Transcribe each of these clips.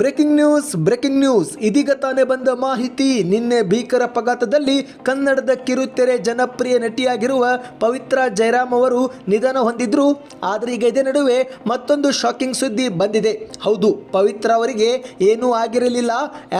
Breaking news breaking news ಇದೀಗ ತಾನೇ ಬಂದ ಮಾಹಿತಿ. ನಿನ್ನೆ ಭೀಕರ ಅಪಘಾತದಲ್ಲಿ ಕನ್ನಡದ ಕಿರುತೆರೆ ಜನಪ್ರಿಯ ನಟಿಯಾಗಿರುವ ಪವಿತ್ರ ಜಯರಾಮ್ ಅವರು ನಿಧನ ಹೊಂದಿದ್ರು. ಆದರೆ ಈಗ ಇದೇ ನಡುವೆ ಮತ್ತೊಂದು ಶಾಕಿಂಗ್ ಸುದ್ದಿ ಬಂದಿದೆ. ಹೌದು, ಪವಿತ್ರ ಅವರಿಗೆ ಏನೂ ಆಗಿರಲಿಲ್ಲ.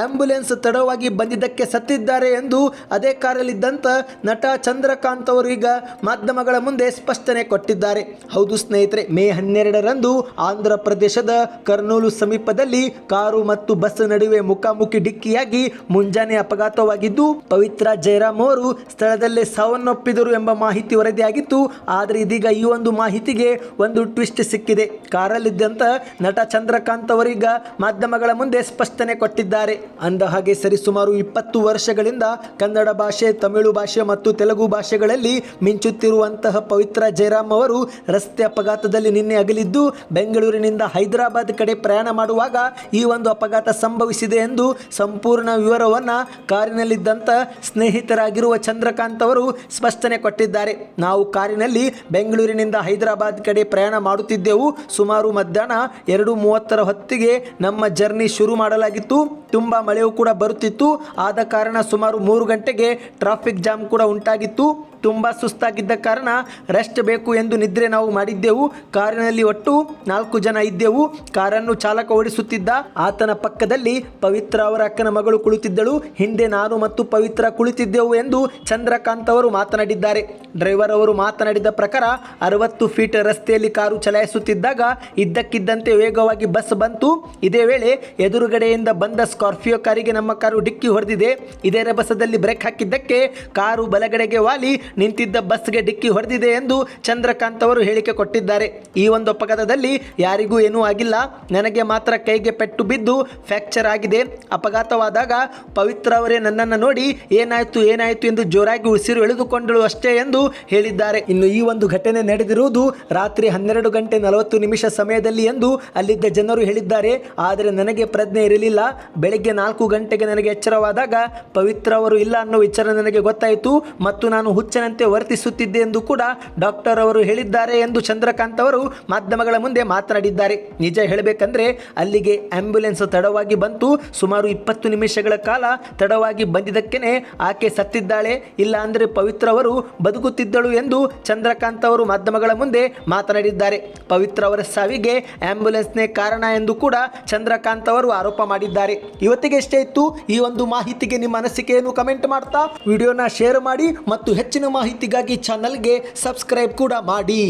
ಆಂಬ್ಯುಲೆನ್ಸ್ ತಡವಾಗಿ ಬಂದಿದ್ದಕ್ಕೆ ಸತ್ತಿದ್ದಾರೆ ಎಂದು ಅದೇ ಕಾರಲ್ಲಿದ್ದಂಥ ನಟ ಚಂದ್ರಕಾಂತ್ ಅವರು ಈಗ ಮಾಧ್ಯಮಗಳ ಮುಂದೆ ಸ್ಪಷ್ಟನೆ ಕೊಟ್ಟಿದ್ದಾರೆ. ಹೌದು ಸ್ನೇಹಿತರೆ, ಮೇ ಹನ್ನೆರಡರಂದು ಆಂಧ್ರ ಪ್ರದೇಶದ ಕರ್ನೂಲು ಸಮೀಪದಲ್ಲಿ ಕಾರು ಮತ್ತು ಬಸ್ ನಡುವೆ ಮುಖಾಮುಖಿ ಡಿಕ್ಕಿಯಾಗಿ ಮುಂಜಾನೆ ಅಪಘಾತವಾಗಿದ್ದು, ಪವಿತ್ರ ಜಯರಾಮ್ ಅವರು ಸ್ಥಳದಲ್ಲೇ ಸಾವನ್ನಪ್ಪಿದರು ಎಂಬ ಮಾಹಿತಿ ವರದಿಯಾಗಿತ್ತು. ಆದರೆ ಇದೀಗ ಈ ಒಂದು ಮಾಹಿತಿಗೆ ಒಂದು ಟ್ವಿಸ್ಟ್ ಸಿಕ್ಕಿದೆ. ಕಾರಲ್ಲಿದ್ದಂತ ನಟ ಚಂದ್ರಕಾಂತ್ ಅವರೀಗ ಮಾಧ್ಯಮಗಳ ಮುಂದೆ ಸ್ಪಷ್ಟನೆ ಕೊಟ್ಟಿದ್ದಾರೆ. ಅಂದ ಹಾಗೆ ಸರಿಸುಮಾರು ಇಪ್ಪತ್ತು ವರ್ಷಗಳಿಂದ ಕನ್ನಡ ಭಾಷೆ, ತಮಿಳು ಭಾಷೆ ಮತ್ತು ತೆಲುಗು ಭಾಷೆಗಳಲ್ಲಿ ಮಿಂಚುತ್ತಿರುವಂತಹ ಪವಿತ್ರ ಜಯರಾಮ್ ಅವರು ರಸ್ತೆ ಅಪಘಾತದಲ್ಲಿ ನಿನ್ನೆ ಅಗಲಿದ್ದು, ಬೆಂಗಳೂರಿನಿಂದ ಹೈದರಾಬಾದ್ ಕಡೆ ಪ್ರಯಾಣ ಮಾಡುವಾಗ ಈ ಒಂದು ಅಪಘಾತ ಸಂಭವಿಸಿದೆ ಎಂದು ಸಂಪೂರ್ಣ ವಿವರವನ್ನು ಕಾರಿನಲ್ಲಿದ್ದಂಥ ಸ್ನೇಹಿತರಾಗಿರುವ ಚಂದ್ರಕಾಂತ್ ಅವರು ಸ್ಪಷ್ಟನೆ ಕೊಟ್ಟಿದ್ದಾರೆ. ನಾವು ಕಾರಿನಲ್ಲಿ ಬೆಂಗಳೂರಿನಿಂದ ಹೈದರಾಬಾದ್ ಕಡೆ ಪ್ರಯಾಣ ಮಾಡುತ್ತಿದ್ದೆವು. ಸುಮಾರು ಮಧ್ಯಾಹ್ನ ಎರಡು ಮೂವತ್ತರ ಹೊತ್ತಿಗೆ ನಮ್ಮ ಜರ್ನಿ ಶುರು ಮಾಡಲಾಗಿತ್ತು. ತುಂಬ ಮಳೆಯೂ ಕೂಡ ಬರುತ್ತಿತ್ತು. ಆದ ಕಾರಣ ಸುಮಾರು ಮೂರು ಗಂಟೆಗೆ ಟ್ರಾಫಿಕ್ ಜಾಮ್ ಕೂಡ ಉಂಟಾಗಿತ್ತು. ತುಂಬ ಸುಸ್ತಾಗಿದ್ದ ಕಾರಣ ರೆಸ್ಟ್ ಬೇಕು ಎಂದು ನಿದ್ರೆ ನಾವು ಮಾಡಿದ್ದೆವು. ಕಾರಿನಲ್ಲಿ ಒಟ್ಟು ನಾಲ್ಕು ಜನ ಇದ್ದೆವು. ಕಾರನ್ನು ಚಾಲಕ ಓಡಿಸುತ್ತಿದ್ದ. ಆತನ ಪಕ್ಕದಲ್ಲಿ ಪವಿತ್ರ ಅವರ ಅಕ್ಕನ ಮಗಳು ಕುಳಿತಿದ್ದಳು. ಹಿಂದೆ ನಾನು ಮತ್ತು ಪವಿತ್ರ ಕುಳಿತಿದ್ದೆವು ಎಂದು ಚಂದ್ರಕಾಂತ್ ಅವರು ಮಾತನಾಡಿದ್ದಾರೆ. ಡ್ರೈವರ್ ಅವರು ಮಾತನಾಡಿದ ಪ್ರಕಾರ ಅರವತ್ತು ಫೀಟ್ ರಸ್ತೆಯಲ್ಲಿ ಕಾರು ಚಲಾಯಿಸುತ್ತಿದ್ದಾಗ ಇದ್ದಕ್ಕಿದ್ದಂತೆ ವೇಗವಾಗಿ ಬಸ್ ಬಂತು. ಇದೇ ವೇಳೆ ಎದುರುಗಡೆಯಿಂದ ಬಂದ ಸ್ಕಾರ್ಪಿಯೋ ಕಾರಿಗೆ ನಮ್ಮ ಕಾರು ಡಿಕ್ಕಿ ಹೊಡೆದಿದೆ. ಇದೇ ರಭಸದಲ್ಲಿ ಬ್ರೇಕ್ ಹಾಕಿದ್ದಕ್ಕೆ ಕಾರು ಬಲಗಡೆಗೆ ವಾಲಿ ನಿಂತಿದ್ದ ಬಸ್ಗೆ ಡಿಕ್ಕಿ ಹೊಡೆದಿದೆ ಎಂದು ಚಂದ್ರಕಾಂತ್ ಅವರು ಹೇಳಿಕೆ ಕೊಟ್ಟಿದ್ದಾರೆ. ಈ ಒಂದು ಅಪಘಾತದಲ್ಲಿ ಯಾರಿಗೂ ಏನೂ ಆಗಿಲ್ಲ. ನನಗೆ ಮಾತ್ರ ಕೈಗೆ ಪೆಟ್ಟು ಬಿದ್ದು ಫ್ಯಾಕ್ಚರ್ ಆಗಿದೆ. ಅಪಘಾತವಾದಾಗ ಪವಿತ್ರ ಅವರೇ ನನ್ನನ್ನು ನೋಡಿ, ಏನಾಯ್ತು ಏನಾಯ್ತು ಎಂದು ಜೋರಾಗಿ ಉಸಿರು ಎಳೆದುಕೊಂಡಳು ಅಷ್ಟೇ ಎಂದು ಹೇಳಿದ್ದಾರೆ. ಇನ್ನು ಈ ಒಂದು ಘಟನೆ ನಡೆದಿರುವುದು ರಾತ್ರಿ ಹನ್ನೆರಡು ಗಂಟೆ ನಲವತ್ತು ನಿಮಿಷ ಸಮಯದಲ್ಲಿ ಎಂದು ಅಲ್ಲಿದ್ದ ಜನರು ಹೇಳಿದ್ದಾರೆ. ಆದರೆ ನನಗೆ ಪ್ರಜ್ಞೆ ಇರಲಿಲ್ಲ. ಬೆಳಗ್ಗೆ ನಾಲ್ಕು ಗಂಟೆಗೆ ನನಗೆ ಎಚ್ಚರವಾದಾಗ ಪವಿತ್ರ ಅವರು, ಇಲ್ಲ ಅನ್ನೋ ವಿಚಾರ ನನಗೆ ಗೊತ್ತಾಯಿತು. ಮತ್ತು ನಾನು ಹುಚ್ಚನಂತೆ ವರ್ತಿಸುತ್ತಿದ್ದೆ ಎಂದು ಕೂಡ ಡಾಕ್ಟರ್ ಅವರು ಹೇಳಿದ್ದಾರೆ ಎಂದು ಚಂದ್ರಕಾಂತ್ ಅವರು ಮಾಧ್ಯಮಗಳ ಮುಂದೆ ಮಾತನಾಡಿದ್ದಾರೆ. ನಿಜ ಹೇಳಬೇಕಂದ್ರೆ ಅಲ್ಲಿಗೆ ಆಂಬ್ಯುಲೆನ್ಸ್ ತಡವಾಗಿ ಬಂತು. ಸುಮಾರು ಇಪ್ಪತ್ತು ನಿಮಿಷಗಳ ಕಾಲ ತಡವಾಗಿ ಬಂದಿದ್ದಕ್ಕೇನೆ ಆಕೆ ಸತ್ತಿದ್ದಾಳೆ. ಇಲ್ಲ ಅಂದರೆ ಪವಿತ್ರ ಅವರು ಬದುಕುತ್ತಿದ್ದಳು ಎಂದು ಚಂದ್ರಕಾಂತ್ ಅವರು ಮಾಧ್ಯಮಗಳ ಮುಂದೆ ಮಾತನಾಡಿದ್ದಾರೆ. ಪವಿತ್ರ ಅವರ ಸಾವಿಗೆ ಆಂಬ್ಯುಲೆನ್ಸ್ನೇ ಕಾರಣ ಎಂದು ಕೂಡ ಚಂದ್ರಕಾಂತ್ ಅವರು ಆರೋಪ ಮಾಡಿದ್ದಾರೆ. ಇವತ್ತಿಗೆ ಎಷ್ಟೇ ಇತ್ತು, ಈ ಒಂದು ಮಾಹಿತಿಗೆ ನಿಮ್ಮ ಅನಿಸಿಕೆಯನ್ನು ಕಮೆಂಟ್ ಮಾಡ್ತಾ ವಿಡಿಯೋನ ಶೇರ್ ಮಾಡಿ ಮತ್ತು ಹೆಚ್ಚಿನ ಮಾಹಿತಿಗಾಗಿ ಚಾನಲ್ಗೆ ಸಬ್ಸ್ಕ್ರೈಬ್ ಕೂಡ ಮಾಡಿ.